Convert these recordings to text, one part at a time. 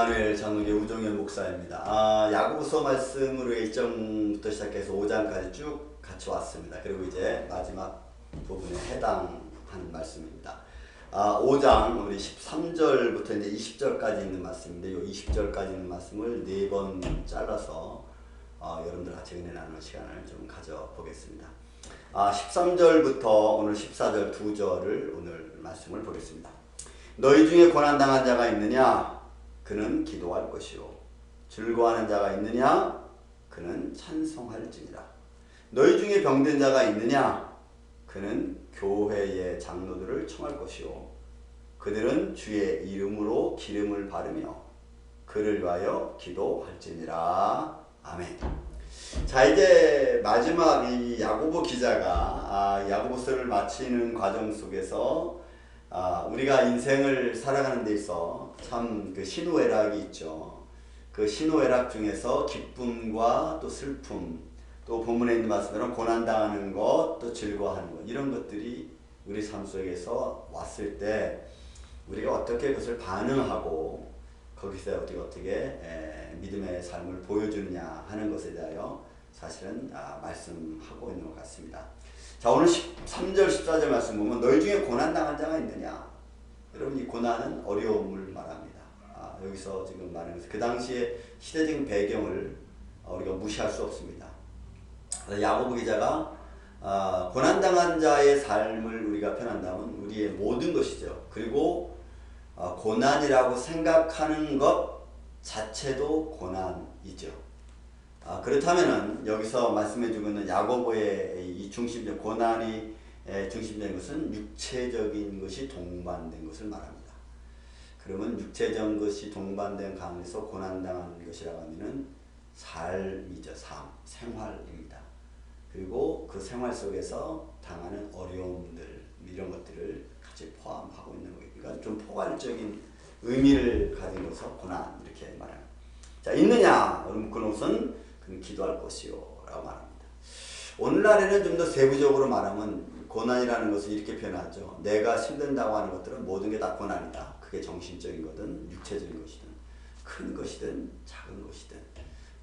임마누엘 장로교 우종현 목사입니다. 아, 야고보서 말씀으로 1장부터 시작해서 5장까지 쭉 같이 왔습니다. 그리고 이제 마지막 부분에 해당하는 말씀입니다. 아, 5장 우리 13절부터 이제 20절까지 있는 말씀인데 이 20절까지 있는 말씀을 네 번 잘라서 어, 여러분들 같이 은혜 나누는 시간을 좀 가져보겠습니다. 아, 13절부터 오늘 14절 두 절을 오늘 말씀을 보겠습니다. 너희 중에 고난당한 자가 있느냐? 그는 기도할 것이요. 즐거워하는 자가 있느냐? 그는 찬송할지니라. 너희 중에 병든 자가 있느냐? 그는 교회의 장로들을 청할 것이요. 그들은 주의 이름으로 기름을 바르며 그를 위하여 기도할지니라. 아멘. 자 이제 마지막 이 야고보 기자가 아, 야고보서를 마치는 과정 속에서 아, 우리가 인생을 살아가는 데 있어 참 그 신호애락이 있죠. 그 신호애락 중에서 기쁨과 또 슬픔, 또 본문에 있는 말씀대로 고난당하는 것, 또 즐거워하는 것 이런 것들이 우리 삶 속에서 왔을 때 우리가 어떻게 그것을 반응하고 거기서 어떻게 어떻게 에, 믿음의 삶을 보여주느냐 하는 것에 대하여 사실은 아, 말씀하고 있는 것 같습니다. 자 오늘 13절 14절 말씀 보면 너희 중에 고난당한 자가 있느냐 여러분 이 고난은 어려움을 말합니다. 아, 여기서 지금 것은 그 당시에 시대적인 배경을 우리가 무시할 수 없습니다. 야고보 기자가 아, 고난당한 자의 삶을 우리가 편한다면 우리의 모든 것이죠. 그리고 아, 고난이라고 생각하는 것 자체도 고난이죠. 아, 그렇다면은 여기서 말씀해주고 있는 야고보의 이 중심적 고난이 중심된 것은 육체적인 것이 동반된 것을 말합니다. 그러면 육체적 것이 동반된 가운데서 고난당하는 것이라고 하면은 삶이죠. 삶, 생활입니다. 그리고 그 생활 속에서 당하는 어려움들 이런 것들을 같이 포함하고 있는 거예요. 그러니까 좀 포괄적인 의미를 가진 것서 고난 이렇게 말합니다. 자 있느냐? 여러분 그것은 기도할 것이요 라고 말합니다. 오늘날에는 좀 더 세부적으로 말하면 고난이라는 것을 이렇게 표현하죠. 내가 힘든다고 하는 것들은 모든 게 다 고난이다. 그게 정신적인 거든 육체적인 것이든 큰 것이든 작은 것이든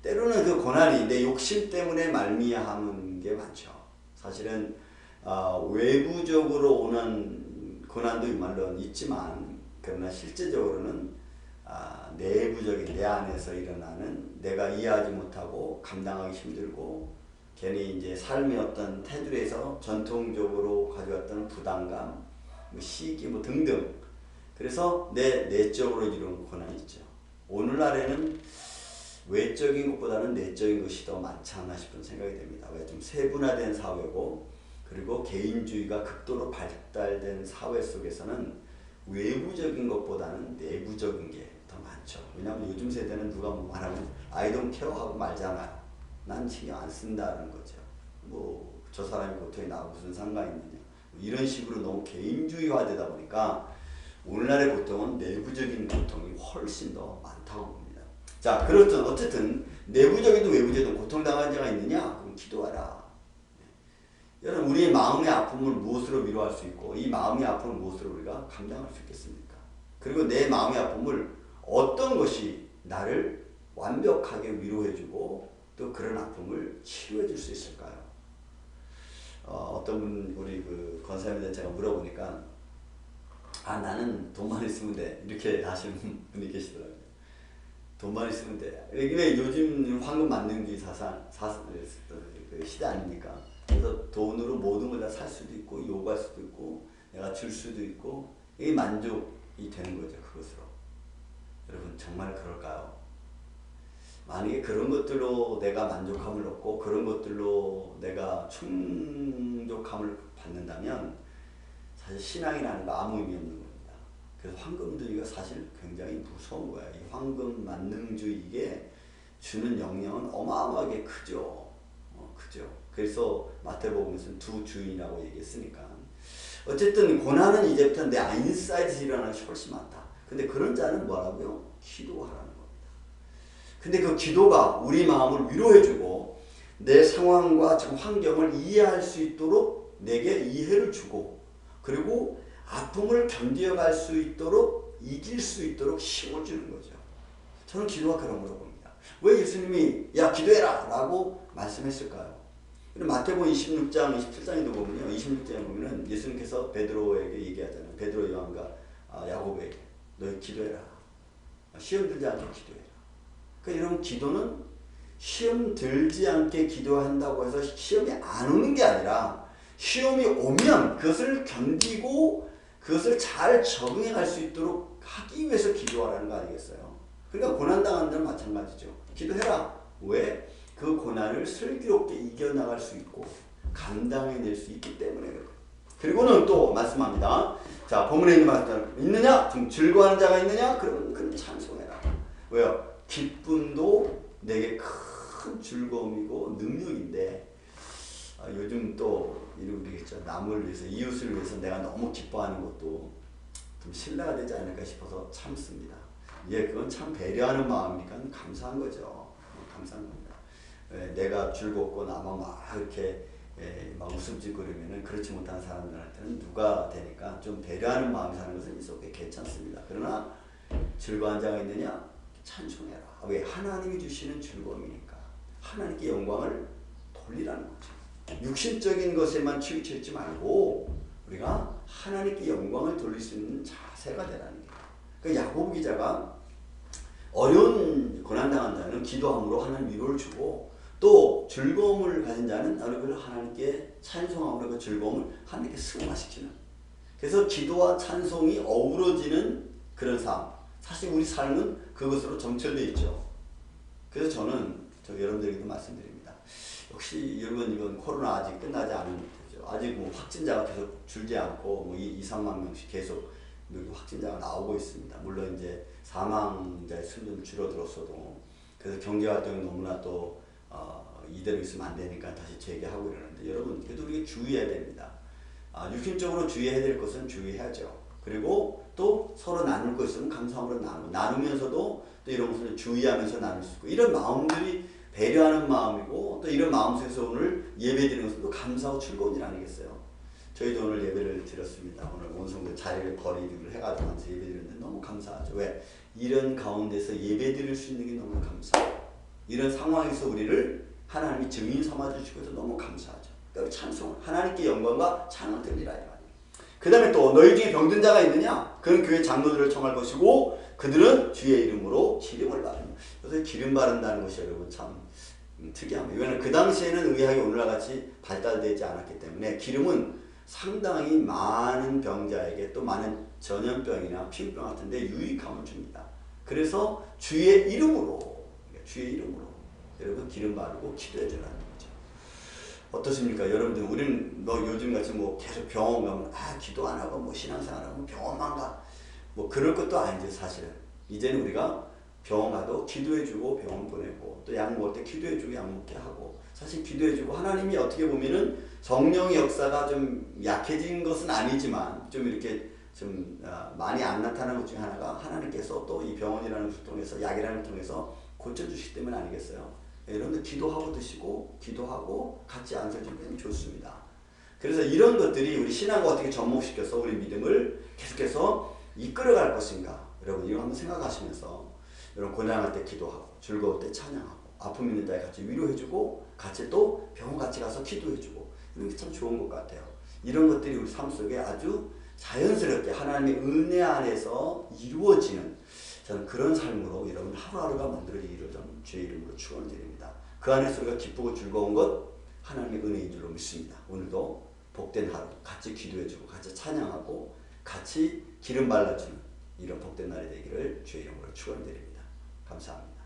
때로는 그 고난이 내 욕심 때문에 말미암은 게 많죠. 사실은 어, 외부적으로 오는 고난도 물론 있지만 그러나 실제적으로는 아, 내부적인 내 안에서 일어나는 내가 이해하지 못하고 감당하기 힘들고 괜히 이제 삶의 어떤 테두리에서 전통적으로 가져왔던 부담감, 뭐 시기 뭐 등등 그래서 내 내적으로 이루는 고난이 있죠. 오늘날에는 외적인 것보다는 내적인 것이 더 많지 않나 싶은 생각이 됩니다. 왜 좀 세분화된 사회고 그리고 개인주의가 극도로 발달된 사회 속에서는 외부적인 것보다는 내부적인 게 더 많죠. 왜냐하면 요즘 세대는 누가 뭐 말하면 아이돈 케어하고 말잖아요. 난 신경 안 쓴다는 거죠. 뭐 저 사람이 고통이 나하고 무슨 상관이 있느냐. 뭐 이런 식으로 너무 개인주의화되다 보니까 오늘날의 고통은 내부적인 고통이 훨씬 더 많다고 봅니다. 자, 그렇든 어쨌든 내부적이든 외부적이든 고통당한 자가 있느냐? 그럼 기도하라. 네. 여러분 우리의 마음의 아픔을 무엇으로 위로할 수 있고 이 마음의 아픔을 무엇으로 우리가 감당할 수 있겠습니까? 그리고 내 마음의 아픔을 어떤 것이 나를 완벽하게 위로해주고 또 그런 아픔을 치료해 줄 수 있을까요? 어, 떤 분 우리 그 권사님한테 제가 물어보니까 아 나는 돈만 있으면 돼 이렇게 하시는 분이 계시더라고요. 돈만 있으면 돼. 왜 요즘 황금 만능주의 사상 사, 그 시대 아닙니까? 그래서 돈으로 모든 걸 다 살 수도 있고 요구할 수도 있고 내가 줄 수도 있고 이게 만족이 되는 거죠 그것으로. 여러분 정말 그럴까요? 만약에 그런 것들로 내가 만족감을 얻고 그런 것들로 내가 충족감을 받는다면 사실 신앙이라는 거 아무 의미 없는 겁니다. 그래서 황금주의가 사실 굉장히 무서운 거야. 이 황금 만능주의 이게 주는 영향은 어마어마하게 크죠. 어, 크죠. 그래서 마태복음에서는 두 주인이라고 얘기했으니까. 어쨌든 고난은 이제부터 내 인사이드에서 일어나는 것이 훨씬 많다. 근데 그런 자는 뭐라고요? 기도하라는 겁니다. 근데 그 기도가 우리 마음을 위로해주고 내 상황과 지금 환경을 이해할 수 있도록 내게 이해를 주고 그리고 아픔을 견뎌갈 수 있도록 이길 수 있도록 힘을 주는 거죠. 저는 기도가 그런 거로 봅니다. 왜 예수님이 야 기도해라 라고 말씀했을까요? 마태복음 26장, 27장에도 보면요. 26장에 보면은 예수님께서 베드로에게 얘기하잖아요. 베드로 요한과 아, 야고보에게 너희 기도해라. 시험 들지 않게 기도해라. 그러니까 여러분 기도는 시험 들지 않게 기도한다고 해서 시험이 안 오는 게 아니라 시험이 오면 그것을 견디고 그것을 잘 적응해 갈 수 있도록 하기 위해서 기도하라는 거 아니겠어요? 그러니까 고난당하는 데는 마찬가지죠. 기도해라. 왜? 그 고난을 슬기롭게 이겨나갈 수 있고 감당해낼 수 있기 때문에. 그리고는 또 말씀합니다. 자, 본문에 있는 말씀 있느냐? 지금 즐거워하는 자가 있느냐? 그러면 그는 찬송해라. 왜요? 기쁨도 내게 큰 즐거움이고 능력인데 아, 요즘 또 이러겠죠. 남을 위해서 이웃을 위해서 내가 너무 기뻐하는 것도 좀 신뢰가 되지 않을까 싶어서 참습니다. 예, 그건 참 배려하는 마음이니까 감사한 거죠. 감사한 겁니다. 예, 내가 즐겁고 나만 막 이렇게 예, 막 웃음 짓고 그러면은 그렇지 못한 사람들한테는 누가 되니까 좀 배려하는 마음이 사는 것은 있었게 괜찮습니다. 그러나 즐거운 자가 있느냐? 찬송해라. 왜? 하나님이 주시는 즐거움이니까. 하나님께 영광을 돌리라는 거죠. 육신적인 것에만 치우쳐 있지 말고 우리가 하나님께 영광을 돌릴 수 있는 자세가 되라는 거예요. 그 야고보 기자가 어려운 고난당한 자는 기도함으로 하나님 위로를 주고 또 즐거움을 가진 자는 그걸 하나님께 찬송함으로 그 즐거움을 하나님께 승화시키는. 그래서 기도와 찬송이 어우러지는 그런 삶. 사실 우리 삶은 그것으로 점철되어 있죠. 그래서 저는 저 여러분들에게도 말씀드립니다. 역시 여러분 이건 코로나 아직 끝나지 않은 거죠. 아직 뭐 확진자가 계속 줄지 않고 뭐 2, 3만 명씩 계속 확진자가 나오고 있습니다. 물론 이제 사망자의 수는 줄어들었어도. 그래서 경제활동이 너무나 또 어, 이대로 있으면 안 되니까 다시 재개하고 이러는데 여러분 그래도 우리 주의해야 됩니다. 아, 육신적으로 주의해야 될 것은 주의해야죠. 그리고 또 서로 나눌 것은 감사함으로 나누고 나누면서도 또 이런 것을 주의하면서 나눌 수 있고 이런 마음들이 배려하는 마음이고 또 이런 마음 속에서 오늘 예배 드리는 것은 또 감사하고 즐거운 일 아니겠어요? 저희도 오늘 예배를 드렸습니다. 오늘 온성도 자리를 거리를 해가지고 예배 드렸는데 너무 감사하죠. 왜? 이런 가운데서 예배 드릴 수 있는 게 너무 감사해요. 이런 상황에서 우리를 하나님이 증인 삼아 주시고 서 너무 감사하죠. 그러니까 찬송, 하나님께 영광과 찬을 드리라. 그 다음에 또 너희 중에 병든 자가 있느냐? 그는 교회 장로들을 청할 것이고 그들은 주의 이름으로 기름을 바릅니다. 요새 기름 바른다는 것이 여러분 참 특이합니다. 왜냐하면 그 당시에는 의학이 오늘과 같이 발달되지 않았기 때문에 기름은 상당히 많은 병자에게 또 많은 전염병이나 피부병 같은 데 유익함을 줍니다. 그래서 주의 이름으로 주의 이름으로 여러분 기름 바르고 기도해 주라는 거죠. 어떻습니까? 여러분들 우리는 뭐 요즘 같이 뭐 계속 병원 가면 아 기도 안 하고 뭐 신앙생활 하고 병원만 가. 뭐 그럴 것도 아니죠 사실은. 이제는 우리가 병원 가도 기도해 주고 병원 보내고 또 약 먹을 때 기도해 주고 약 먹게 하고 사실 기도해 주고 하나님이 어떻게 보면은 성령의 역사가 좀 약해진 것은 아니지만 좀 이렇게 좀 아, 많이 안 나타나는 것 중에 하나가 하나님께서 또 이 병원이라는 것을 통해서 약이라는 것을 통해서 고쳐주시기 때문 아니겠어요? 예, 여러분들 기도하고 드시고 기도하고 같이 안설주면 좋습니다. 그래서 이런 것들이 우리 신앙과 어떻게 접목시켜서 우리 믿음을 계속해서 이끌어갈 것인가 여러분 이거 한번 생각하시면서 여러분 고난할 때 기도하고 즐거울 때 찬양하고 아픔 있는 자에 같이 위로해주고 같이 또 병원 같이 가서 기도해주고 이런 게 참 좋은 것 같아요. 이런 것들이 우리 삶 속에 아주 자연스럽게 하나님의 은혜 안에서 이루어지는 저는 그런 삶으로 여러분 하루하루가 만들어지기를 좀 주의 이름으로 축원드립니다. 그 안에서 우리가 기쁘고 즐거운 것 하나님의 은혜인 줄로 믿습니다. 오늘도 복된 하루 같이 기도해주고 같이 찬양하고 같이 기름 발라주는 이런 복된 날이 되기를 주의 이름으로 축원드립니다. 감사합니다.